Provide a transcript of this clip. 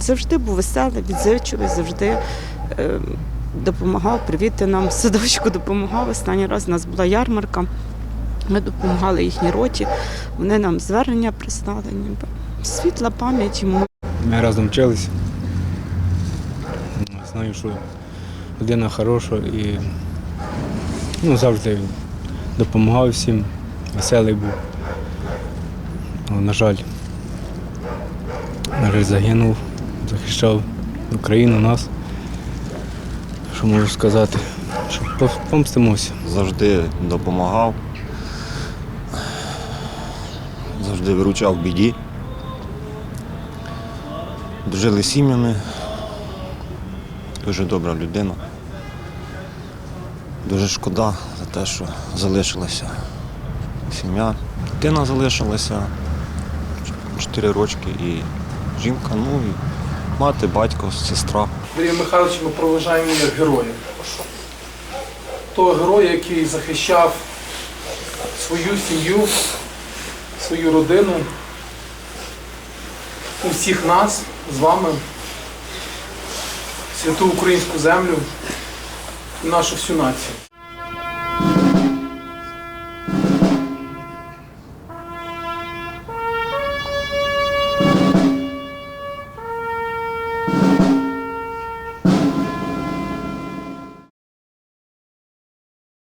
Завжди був веселий, відзивчивий, завжди е, допомагав привіти нам. Садочку допомагав. Останній раз у нас була ярмарка. Ми допомагали їхній роті. Вони нам звернення прислали. ніби. Світла пам'ять йому. Ми разом вчилися. Знаю, що людина хороша і ну, завжди допомагав всім, веселий був. Ну, на жаль, на жаль, загинув, захищав Україну, нас. Що можу сказати? Що помстимося. завжди допомагав, завжди виручав в біді. Дружили сім'ями. Дуже добра людина. Дуже шкода за те, що залишилася сім'я. Дитина залишилася 4 рочки і жінка, ну і мати, батько, сестра. Андрія Михайловича ми проважаємо героя. Того героя, який захищав свою сім'ю, свою родину, усіх нас з вами, святу українську землю і нашу всю націю.